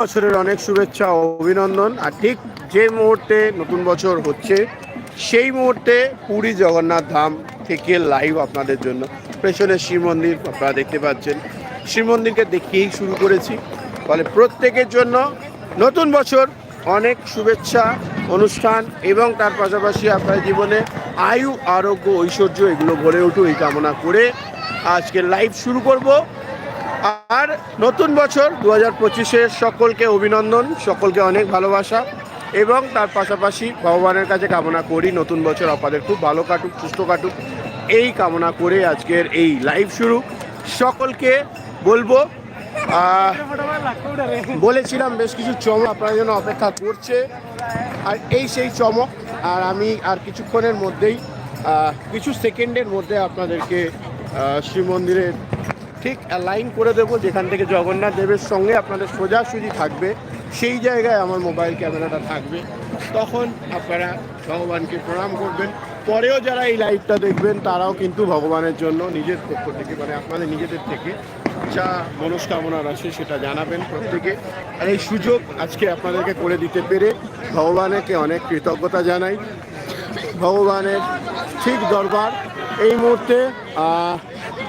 বছরের অনেক শুভেচ্ছা ও অভিনন্দন। আর ঠিক যে মুহূর্তে নতুন বছর হচ্ছে, সেই মুহূর্তে পুরী জগন্নাথ ধাম থেকে লাইভ আপনাদের জন্য। পেছনে শ্রী মন্দির, আপনারা দেখতে পাচ্ছেন। শ্রী মন্দিরকে দেখিয়েই শুরু করেছি। ফলে প্রত্যেকের জন্য নতুন বছর, অনেক শুভেচ্ছা, অনুষ্ঠান এবং তার পাশাপাশি আপনার জীবনে আয়ু, আরোগ্য, ঐশ্বর্য এগুলো ভরে উঠুক এই কামনা করে আজকে লাইভ শুরু করব। আর নতুন বছর দু হাজার পঁচিশের সকলকে অভিনন্দন সকলকে অনেক ভালোবাসা এবং তার পাশাপাশি ভগবানের কাছে কামনা করি নতুন বছর আপনাদের খুব ভালো কাটুক সুস্থ কাটুক। এই কামনা করে আজকের এই লাইভ শুরু। সকলকে বলব বলেছিলাম বেশ কিছু চমক আপনার জন্য অপেক্ষা করছে। আর এই সেই চমক আর আমি আর কিছুক্ষণের মধ্যেই কিছু সেকেন্ডের মধ্যে আপনাদেরকে আহ, শ্রী মন্দিরের ঠিক লাইন করে দেবো, যেখান থেকে জগন্নাথ দেবের সঙ্গে আপনাদের সোজাসুজি থাকবে, সেই জায়গায় আমার মোবাইল ক্যামেরাটা থাকবে। তখন আপনারা ভগবানকে প্রণাম করবেন। পরেও যারা এই লাইভটা দেখবেন, তারাও কিন্তু ভগবানের জন্য নিজের পক্ষ থেকে মানে আপনাদের নিজেদের থেকে যা মনস্কামনার আছে সেটা জানাবেন প্রত্যেকে। আর এই সুযোগ আজকে আপনাদেরকে করে দিতে পেরে ভগবানকে অনেক কৃতজ্ঞতা জানাই। ভগবানের ঠিক দরবার এই মুহূর্তে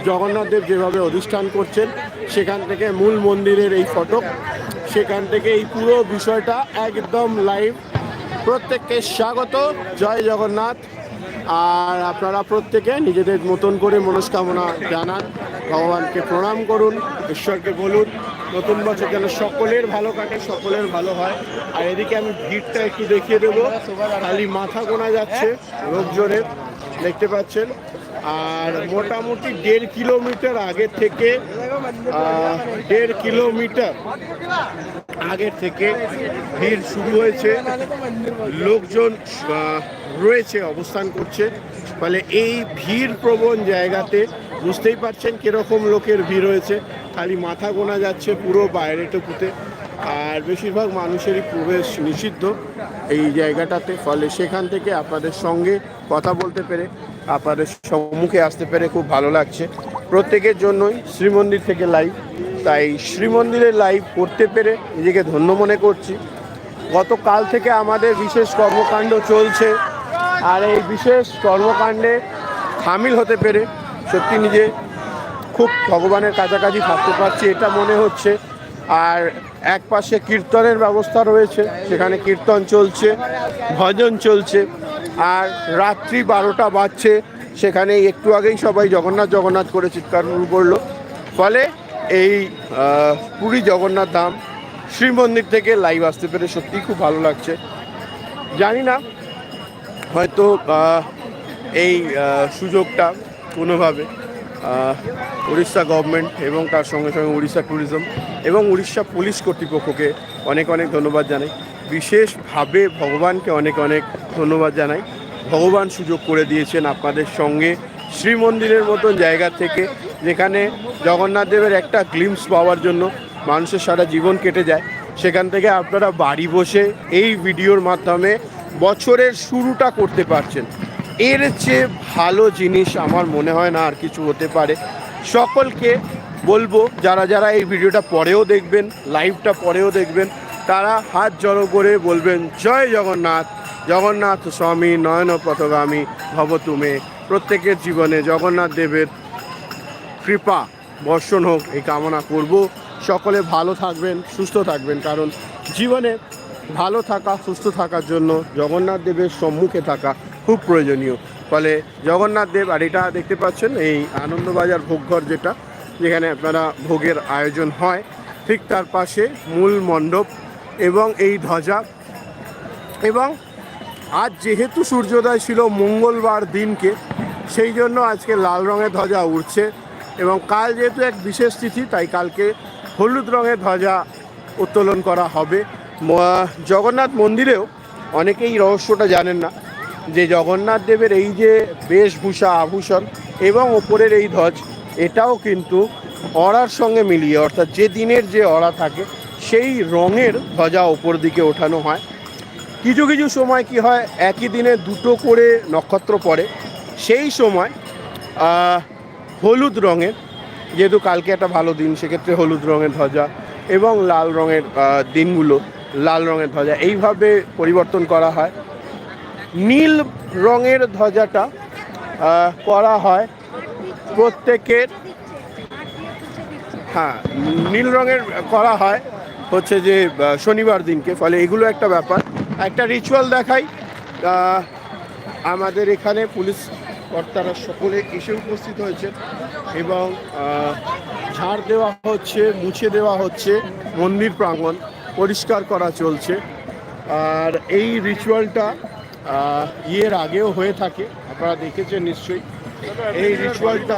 জগন্নাথদেব যেভাবে অধিষ্ঠান করছেন, সেখান থেকে মূল মন্দিরের এই ফটক সেখান থেকে এই পুরো বিষয়টা একদম লাইভ প্রত্যেককে স্বাগত, জয় জগন্নাথ। আর আপনারা প্রত্যেকে নিজেদের মতন করে মনস্কামনা জানান। ভগবানকে প্রণাম করুন, ঈশ্বরকে বলুন, নতুন বছর যেন সকলের ভালো কাটে, সকলের ভালো হয়। আর এদিকে আমি ভিড়টা একটু দেখিয়ে দেবো। খালি মাথা গোনা যাচ্ছে, লোকজনের। দেখতে পাচ্ছেন আর মোটামুটি দেড় কিলোমিটার আগে থেকে দেড় কিলোমিটার আগের থেকে ভিড় শুরু হয়েছে। লোকজন রয়েছে, অবস্থান করছে। ফলে এই ভিড় প্রবণ জায়গাতে বুঝতেই পারছেন কীরকম লোকের ভিড় হয়েছে। খালি মাথা গোনা যাচ্ছে পুরো বাইরে টুকুতে। আর বেশিরভাগ মানুষেরই প্রবেশ নিষিদ্ধ এই জায়গাটাতে। ফলে সেখান থেকে আপনাদের সঙ্গে কথা বলতে পেরে আপনাদের সম্মুখে আসতে পেরে খুব ভালো লাগছে। প্রত্যেকের জন্যই শ্রীমন্দির থেকে লাইভ তাই শ্রীমন্দিরের লাইভ করতে পেরে নিজেকে ধন্য মনে করছি। গতকাল থেকে আমাদের বিশেষ কর্মকাণ্ড চলছে। আর এই বিশেষ কর্মকাণ্ডে সামিল হতে পেরে সত্যি নিজে খুব ভগবানের কাছাকাছি থাকতে পারছি, এটা মনে হচ্ছে। আর এক পাশে কীর্তনের ব্যবস্থা রয়েছে, সেখানে কীর্তন চলছে, ভজন চলছে। আর রাত্রি বারোটা বাজছে সেখানে একটু আগেই সবাই জগন্নাথ জগন্নাথ করে চিৎকার করল। ফলে এই পুরী জগন্নাথ ধাম শ্রীমন্দির থেকে লাইভ আসতে পেরে সত্যিই খুব ভালো লাগছে। জানি না, হয়তো এই সুযোগটা কোনোভাবে উড়িষ্যা গভর্নমেন্ট এবং তার সঙ্গে সঙ্গে উড়িষ্যা ট্যুরিজম এবং উড়িষ্যা পুলিশ কর্তৃপক্ষকে অনেক অনেক ধন্যবাদ জানাই। বিশেষভাবে ভগবানকে অনেক অনেক ধন্যবাদ জানাই। ভগবান সুযোগ করে দিয়েছেন আপনাদের সঙ্গে শ্রীমন্দিরের মতন জায়গা থেকে, যেখানে জগন্নাথ দেবের একটা গ্লিমস পাওয়ার জন্য মানুষের সারা জীবন কেটে যায়। সেখান থেকে আপনারা বাড়ি বসে এই ভিডিওর মাধ্যমে বছরের শুরুটা করতে পারছেন। এর চেয়ে ভালো জিনিস আমার মনে হয় না আর কিছু হতে পারে। সকলকে বলব, যারা যারা এই ভিডিওটা পরেও দেখবেন লাইভটা পরেও দেখবেন তারা হাত জড়ো করে বলবেন, জয় জগন্নাথ। জগন্নাথ স্বামী নয়ন পথগামী ভব তুমে। প্রত্যেকের জীবনে জগন্নাথ দেবের কৃপা, বর্ষণ হোক, এই কামনা করব। সকলে ভালো থাকবেন, সুস্থ থাকবেন, কারণ জীবনে ভালো থাকা, সুস্থ থাকার জন্য জগন্নাথ দেবের সম্মুখে থাকা খুব প্রয়োজনীয়। ফলে জগন্নাথ দেব, আর এটা দেখতে পাচ্ছেন, এই আনন্দবাজার ভোগঘর যেটা, যেখানে আপনারা ভোগের আয়োজন হয়, ঠিক তার পাশে মূল মণ্ডপ এবং এই ধ্বজা। এবং আজ যেহেতু সূর্যোদয় ছিল মঙ্গলবার দিনকে, সেই জন্য আজকে লাল রঙের ধ্বজা উঠছে এবং কাল যেহেতু এক বিশেষ তিথি, তাই কালকে হলুদ রঙের ধ্বজা উত্তোলন করা হবে। জগন্নাথ মন্দিরেও অনেকেই রহস্যটা জানেন না যে জগন্নাথ দেবের এই যে বেশভূষা আভূষণ এবং ওপরের এই ধ্বজ, এটাও কিন্তু অড়ার সঙ্গে মিলিয়ে, অর্থাৎ যে দিনের যে অড়া থাকে সেই রঙের ধ্বজা ওপর দিকে ওঠানো হয়। কিছু কিছু সময় কি হয়, একই দিনে দুটো করে নক্ষত্র পড়ে। সেই সময় হলুদ রঙের, যেহেতু কালকে একটা ভালো দিন, সেক্ষেত্রে হলুদ রঙের ধ্বজা এবং লাল রঙের দিনগুলো, লাল রঙের ধ্বজা, এইভাবে পরিবর্তন করা হয়। নীল রঙের ধ্বজাটা করা হয় প্রত্যেকের হ্যাঁ নীল রঙের করা হয়। হচ্ছে যে শনিবার দিনকে, ফলে এগুলো একটা ব্যাপার। একটা রিচুয়াল দেখাই। আমাদের এখানে পুলিশ কর্তারা সকলে এসে উপস্থিত হয়েছে এবং ঝাড় দেওয়া হচ্ছে, মুছে দেওয়া হচ্ছে, মন্দির প্রাঙ্গণ পরিষ্কার করা চলছে। আর এই রিচুয়ালটা ইয়ের আগেও হয়ে থাকে, আপনারা দেখেছেন নিশ্চয়ই। এই রিচুয়ালটা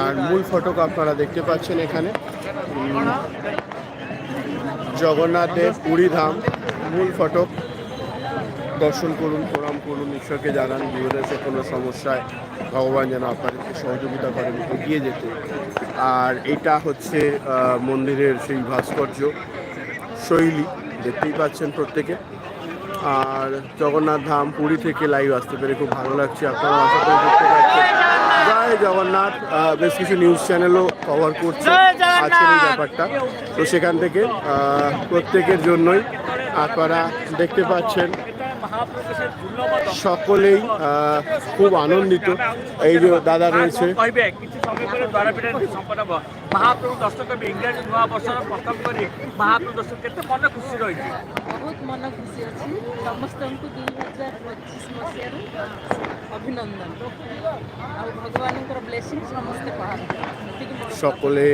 আর মূল ফটক আপনারা দেখতে পাচ্ছেন এখানে। জগন্নাথ দেব পুরী ধাম, মূল ফটক। দর্শন করুন, প্রণাম করুন, ঈশ্বরকে জানান জীবনে কোনো সমস্যায় ভগবান যেন আপনাদেরকে সহযোগিতা করেন, এগিয়ে যেতে। আর এটা হচ্ছে মন্দিরের সেই ভাস্কর্য শৈলী, দেখতেই পাচ্ছেন প্রত্যেকে। আর জগন্নাথ ধাম পুরী থেকে লাইভ আসতে পেরে খুব ভালো লাগছে আপনারা আশা করি দেখতে পাচ্ছেন। জয় জগন্নাথ বেশ কিছু নিউজ চ্যানেলও কভার করছে আজকের এই ব্যাপারটা। তো সেখান থেকে প্রত্যেকের জন্যই আপনারা দেখতে পাচ্ছেন। সকলেই খুব আনন্দিত। এই যে দাদা রয়েছে। সকলে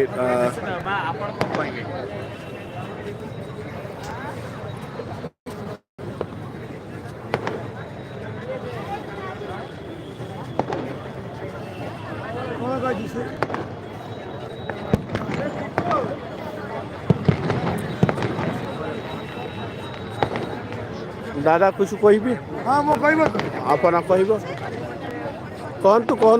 দাদা কিছু কহবি হ্যাঁ কহব কইব। আপনা কইব? কোন তো কোন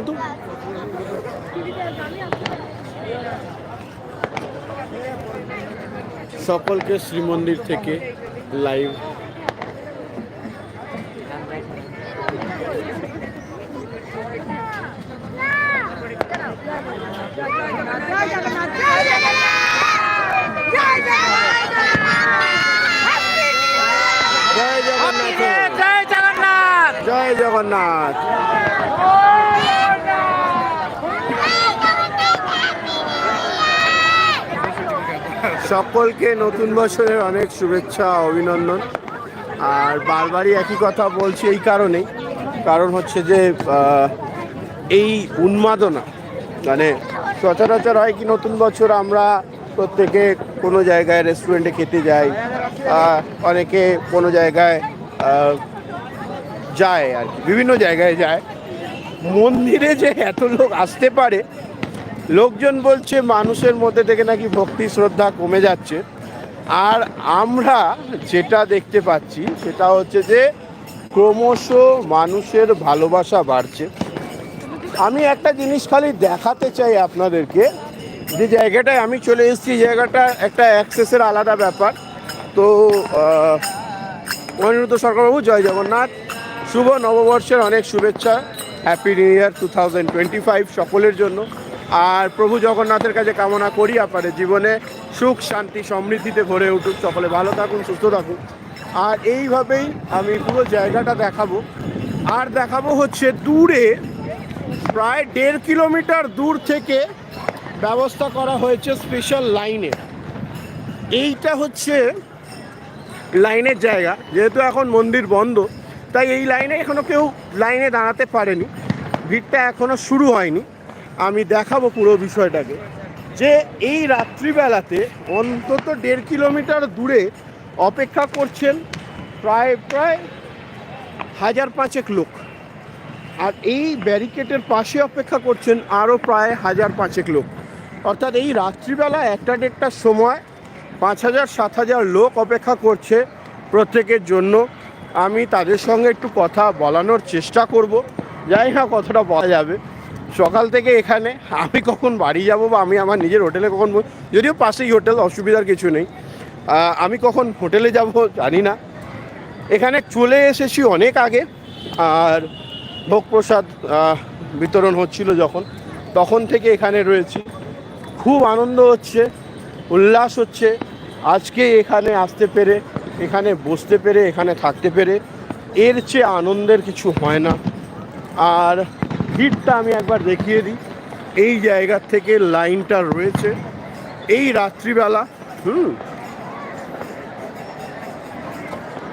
সকলকে শ্রীমন্দির থেকে লাইভ জয় জগন্নাথ সকলকে নতুন বছরের অনেক শুভেচ্ছা, অভিনন্দন। আর বারবারই একই কথা বলছি এই কারণেই। কারণ হচ্ছে যে এই উন্মাদনা মানে সচরাচর হয় কি, নতুন বছর আমরা প্রত্যেকে কোনো জায়গায় রেস্টুরেন্টে খেতে যাই অনেকে কোনো জায়গায় যায় আর কি, বিভিন্ন জায়গায় যায়। মন্দিরে যে এত লোক আসতে পারে, লোকজন বলছে মানুষের মধ্যে থেকে নাকি ভক্তি শ্রদ্ধা কমে যাচ্ছে। আর আমরা যেটা দেখতে পাচ্ছি, সেটা হচ্ছে যে ক্রমশ মানুষের ভালোবাসা বাড়ছে। আমি একটা জিনিস খালি দেখাতে চাই আপনাদেরকে, যে জায়গাটায় আমি চলে এসেছি জায়গাটা একটা অ্যাক্সেসের আলাদা ব্যাপার। তো অনিরুদ্ধ সরকারবাবু, জয় জগন্নাথ। শুভ নববর্ষের অনেক শুভেচ্ছা। Happy new year two twenty five সকলের জন্য। আর প্রভু জগন্নাথের কাছে কামনা করি আপনাদের জীবনে সুখ, শান্তি, সমৃদ্ধিতে ভরে উঠুক। সকলে ভালো থাকুন, সুস্থ থাকুন। আর এইভাবেই আমি পুরো জায়গাটা দেখাবো। আর দেখাবো হচ্ছে দূরে প্রায় দেড় কিলোমিটার দূর থেকে ব্যবস্থা করা হয়েছে স্পেশাল লাইনে এইটা হচ্ছে লাইনের জায়গা, যেহেতু এখন মন্দির বন্ধ, তাই এই লাইনে এখনও কেউ লাইনে দাঁড়াতে পারেনি। ভিড়টা এখনও শুরু হয়নি। আমি দেখাবো পুরো বিষয়টাকে। যে এই রাত্রিবেলাতে অন্তত দেড় কিলোমিটার দূরে অপেক্ষা করছেন প্রায় প্রায় হাজার পাঁচেক লোক। আর এই ব্যারিকেডের পাশে অপেক্ষা করছেন আরও প্রায় হাজার পাঁচেক লোক। অর্থাৎ এই রাত্রিবেলা একটা দেড়টার সময় পাঁচ হাজার, সাত হাজার লোক অপেক্ষা করছে প্রত্যেকের জন্য। আমি তাদের সঙ্গে একটু কথা বলানোর চেষ্টা করব। যাই না কথাটা বলা যাবে। সকাল থেকে এখানে আমি কখন বাড়ি যাব বা আমি আমার নিজের হোটেলে কখন যদিও পাশেই হোটেল, অসুবিধার কিছু নেই। আমি কখন হোটেলে যাব জানি না। এখানে চলে এসেছি অনেক আগে। আর ভোগ প্রসাদ বিতরণ হচ্ছিল যখন। তখন থেকে এখানে রয়েছি। খুব আনন্দ হচ্ছে, উল্লাস হচ্ছে। আজকে এখানে আসতে পেরে, এখানে বসতে পেরে, এখানে থাকতে পেরে এর চেয়ে আনন্দের কিছু হয় না। আর ভিড়টা আমি একবার দেখিয়ে দিই। এই জায়গার থেকে লাইনটা রয়েছে। এই রাত্রিবেলা, হুম,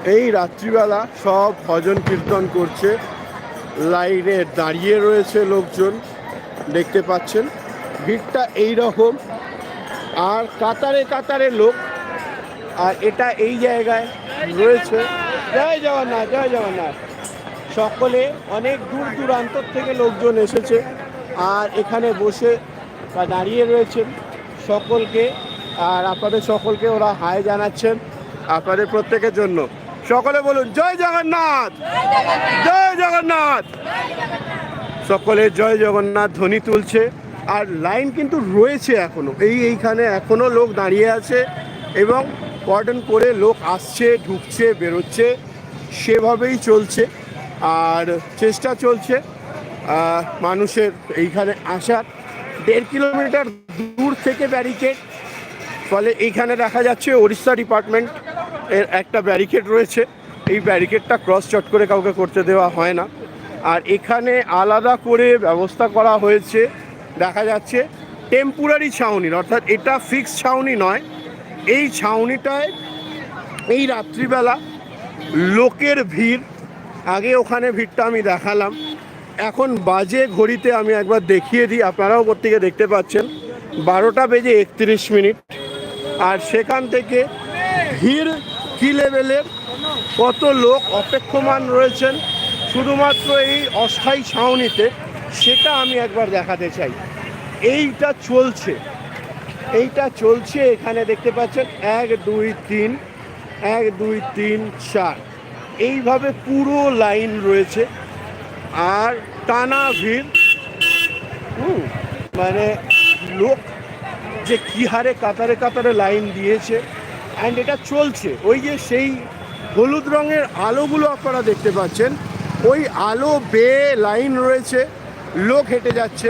এই রাত্রিবেলা সব ভজন কীর্তন করছে। লাইনে দাঁড়িয়ে রয়েছে লোকজন, দেখতে পাচ্ছেন। ভিড়টা এই রকম আর কাতারে কাতারে লোক, আর এটা এই জায়গায় রয়েছে। জয় জগন্নাথ জয় জগন্নাথ। সকলে অনেক দূর দূরান্ত থেকে লোকজন এসেছে, আর এখানে বসে বা দাঁড়িয়ে রয়েছেন সকলকে। আর আপনাদের সকলকে ওরা হায় জানাচ্ছেন আপনাদের প্রত্যেকের জন্য। সকলে বলুন, জয় জগন্নাথ! জয় জগন্নাথ! সকলে জয় জগন্নাথ, ধ্বনি তুলছে। আর লাইন কিন্তু রয়েছে এখনও। এই এইখানে এখনও লোক দাঁড়িয়ে আছে এবং কর্ডন করে লোক আসছে, ঢুকছে, বেরোচ্ছে। সেভাবেই চলছে। আর চেষ্টা চলছে মানুষের এইখানে আসার। দেড় কিলোমিটার দূর থেকে ব্যারিকেড ফলে এইখানে দেখা যাচ্ছে ওড়িশা ডিপার্টমেন্ট এর একটা ব্যারিকেড রয়েছে। এই ব্যারিকেডটা ক্রস চট করে কাউকে করতে দেওয়া হয় না। আর এখানে আলাদা করে ব্যবস্থা করা হয়েছে। দেখা যাচ্ছে টেম্পোরারি ছাউনির অর্থাৎ এটা ফিক্স ছাউনি নয়। এই ছাউনিটায় এই রাত্রিবেলা লোকের ভিড়। আগে ওখানে ভিড়টা আমি দেখালাম। এখন বাজে ঘড়িতে আমি একবার দেখিয়ে দিই। আপনারাও প্রত্যেকে দেখতে পাচ্ছেন। বারোটা বেজে একত্রিশ মিনিট। আর সেখান থেকে ভিড় কী লেভেলের? কত লোক অপেক্ষমান রয়েছেন? শুধুমাত্র এই অস্থায়ী ছাউনিতে, সেটা আমি একবার দেখাতে চাই। এইটা চলছে। এইটা চলছে এখানে দেখতে পাচ্ছেন, এক, দুই, তিন, এক, দুই, তিন, চার। এইভাবে পুরো লাইন রয়েছে। আর টানা ভিড়। মানে লোক যে কী হারে কাতারে কাতারে লাইন দিয়েছে অ্যান্ড এটা চলছে। ওই যে সেই হলুদ রঙের আলোগুলো আপনারা দেখতে পাচ্ছেন, ওই আলো বেয়ে লাইন রয়েছে, লোক হেঁটে যাচ্ছে,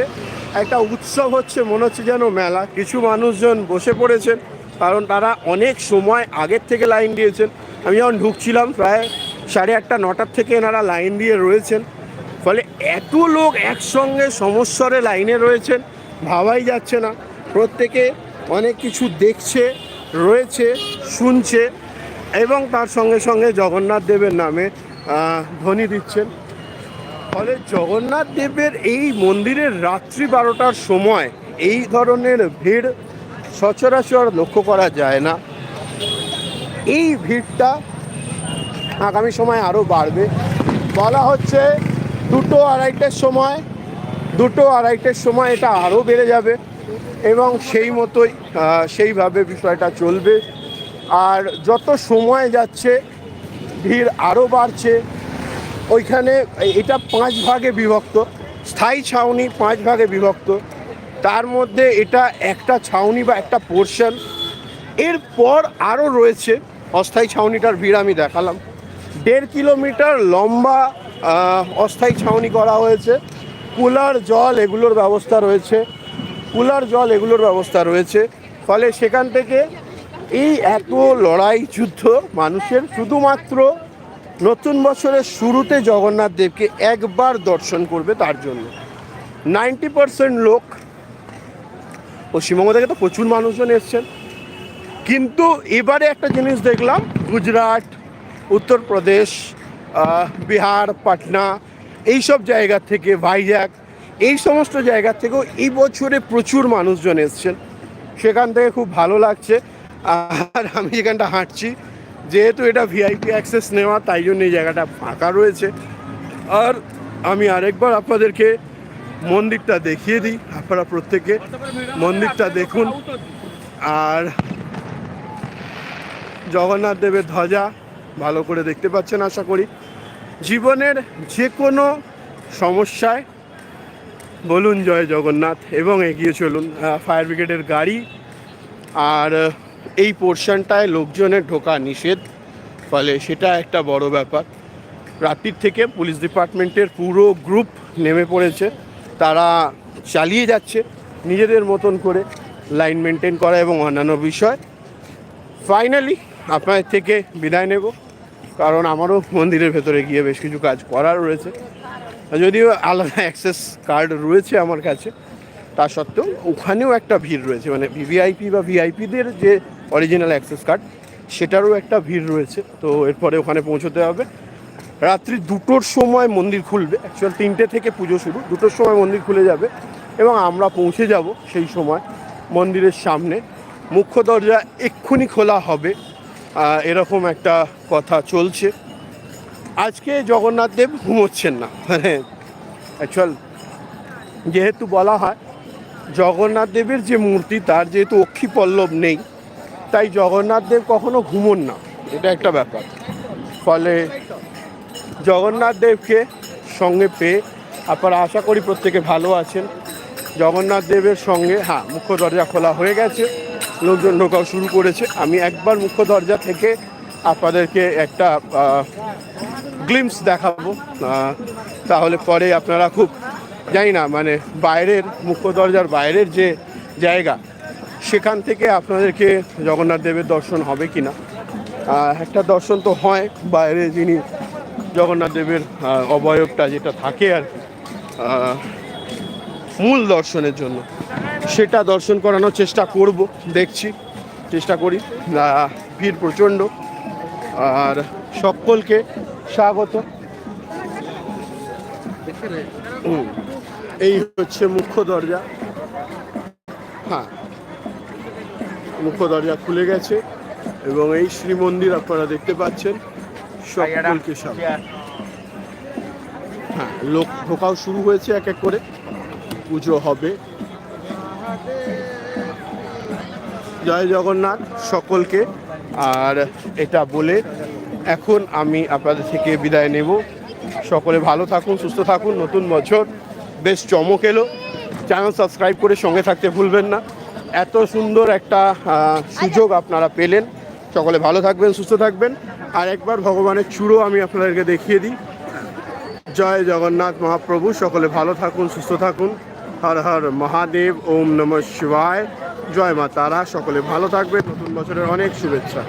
একটা উৎসব হচ্ছে, মনে হচ্ছে যেন মেলা। কিছু মানুষজন বসে পড়েছেন, কারণ তারা অনেক সময় আগের থেকে লাইন দিয়েছেন। আমি যখন ঢুকছিলাম, প্রায় সাড়ে আটটা নটার থেকে এনারা লাইন দিয়ে রয়েছেন। ফলে এত লোক একসঙ্গে সমস্বরে লাইনে রয়েছেন, ভাবাই যাচ্ছে না। প্রত্যেকে অনেক কিছু দেখছে, রয়েছে, শুনছে এবং তার সঙ্গে সঙ্গে জগন্নাথ দেবের নামে ধ্বনি দিচ্ছেন। ফলে জগন্নাথ দেবের এই মন্দিরের রাত্রি বারোটার সময় এই ধরনের ভিড় সচরাচর লক্ষ্য করা যায় না। এই ভিড়টা আগামী সময় আরও বাড়বে। বলা হচ্ছে দুটো আড়াইটের সময়, দুটো আড়াইটের সময় এটা আরও বেড়ে যাবে। এবং সেই মতোই সেইভাবে বিষয়টা চলবে। আর যত সময় যাচ্ছে, ভিড় আরও বাড়ছে। ওইখানে এটা পাঁচ ভাগে বিভক্ত, স্থায়ী ছাউনি পাঁচ ভাগে বিভক্ত। তার মধ্যে এটা একটা ছাউনি বা একটা পোর্শন এরপর আরও রয়েছে, অস্থায়ী ছাউনিটার ভিড় আমি দেখালাম। দেড় কিলোমিটার লম্বা অস্থায়ী ছাউনি করা হয়েছে। কুলার, জল, এগুলোর ব্যবস্থা রয়েছে। কুলার জল এগুলোর ব্যবস্থা রয়েছে। ফলে সেখান থেকে এই এত লড়াই যুদ্ধ মানুষের শুধুমাত্র নতুন বছরের শুরুতে জগন্নাথ দেবকে একবার দর্শন করবে তার জন্য। নাইনটি পার্সেন্ট লোক পশ্চিমবঙ্গ থেকে তো প্রচুর মানুষজন এসছেন। কিন্তু এবারে একটা জিনিস দেখলাম, গুজরাট, উত্তরপ্রদেশ বিহার, পাটনা এই সব জায়গা থেকে ভাইজ্যাক এই সমস্ত জায়গা থেকেও এই বছরে প্রচুর মানুষজন এসছেন। সেখান থেকে খুব ভালো লাগছে। আর আমি যেখানটা হাঁটছি, যেহেতু এটা ভিআইপি অ্যাক্সেস নেওয়া, তাই জন্য এই জায়গাটা ফাঁকা রয়েছে। আর আমি আরেকবার আপনাদেরকে মন্দিরটা দেখিয়ে দিই। আপনারা প্রত্যেকে মন্দিরটা দেখুন। আর জগন্নাথ দেবের ধ্বজা ভালো করে দেখতে পাচ্ছেন, আশা করি। জীবনের যে কোনো সমস্যায় বলুন জয় জগন্নাথ এবং এগিয়ে চলুন ফায়ার ব্রিগেডের গাড়ি। আর এই পোর্শনটায় লোকজনের ঢোকা নিষেধ, ফলে সেটা একটা বড় ব্যাপার। রাত্রির থেকে পুলিশ ডিপার্টমেন্টের পুরো গ্রুপ নেমে পড়েছে। তারা চালিয়ে যাচ্ছে নিজেদের মতন করে লাইন মেনটেন করা এবং অন্যান্য বিষয়। ফাইনালি আপনাদের থেকে বিদায় নেব, কারণ আমারও মন্দিরের ভেতরে গিয়ে বেশ কিছু কাজ করার রয়েছে। যদিও আলাদা অ্যাক্সেস কার্ড রয়েছে আমার কাছে, তা সত্ত্বেও ওখানেও একটা ভিড় রয়েছে মানে ভিভিআইপি বা ভিআইপিদের যে অরিজিনাল অ্যাক্সেস কার্ড সেটারও একটা ভিড় রয়েছে। তো এরপরে ওখানে পৌঁছতে হবে। রাত্রি দুটোর সময় মন্দির খুলবে অ্যাকচুয়াল তিনটে থেকে পুজো শুরু, দুটোর সময় মন্দির খুলে যাবে এবং আমরা পৌঁছে যাব সেই সময় মন্দিরের সামনে। মুখ্য দরজা এক্ষুনি খোলা হবে এরকম একটা কথা চলছে। আজকে জগন্নাথ দেব ঘুমোচ্ছেন না। মানে অ্যাকচুয়াল যেহেতু বলা হয়, জগন্নাথ দেবের যে মূর্তি, তার যেহেতু অক্ষি পল্লব নেই, তাই জগন্নাথ দেব কখনো ঘুমোন না। এটা একটা ব্যাপার। ফলে জগন্নাথ দেবকে সঙ্গে পেয়ে আপনারা আশা করি প্রত্যেকে ভালো আছেন। জগন্নাথ দেবের সঙ্গে হ্যাঁ মুখ্য দরজা খোলা হয়ে গেছে। লোকজন ঢোকাও শুরু করেছে। আমি একবার মুখ্য দরজা থেকে আপনাদেরকে একটা গ্লিমস দেখাবো। তাহলে পরে আপনারা খুব, জানি না মানে বাইরের মুখ্য দরজার বাইরের যে জায়গা, সেখান থেকে আপনাদেরকে জগন্নাথ দেবের দর্শন হবে কি না একটা দর্শন তো হয়, বাইরে যিনি জগন্নাথ দেবের অবয়বটা যেটা থাকে আর মূল দর্শনের জন্য। সেটা দর্শন করানোর চেষ্টা করব, দেখছি, চেষ্টা করি। ভিড় প্রচণ্ড। আর সকলকে স্বাগত। এই হচ্ছে মুখ্য দরজা। হ্যাঁ মুখ্য দরজা খুলে গেছে এবং এই শ্রীমন্দির আপনারা দেখতে পাচ্ছেন। সকলকে স্বাগত। হ্যাঁ লোক ঢোকাও শুরু হয়েছে এক এক করে। পুজো হবে। জয় জগন্নাথ, সকলকে আর এটা বলে এখন আমি আপনাদের থেকে বিদায় নেব। সকলে ভালো থাকুন, সুস্থ থাকুন, নতুন বছর বেশ চমক এলো। চ্যানেল সাবস্ক্রাইব করে সঙ্গে থাকতে ভুলবেন না। এত সুন্দর একটা সুযোগ আপনারা পেলেন। সকলে ভালো থাকবেন, সুস্থ থাকবেন। আর একবার ভগবানের চূড়ো আমি আপনাদেরকে দেখিয়ে দিই। জয় জগন্নাথ মহাপ্রভু। সকলে ভালো থাকুন, সুস্থ থাকুন। হর হর মহাদেব, ওম নমঃ শিবায়। জয় মা তারা সকলে ভালো থাকবে নতুন বছরের অনেক শুভেচ্ছা।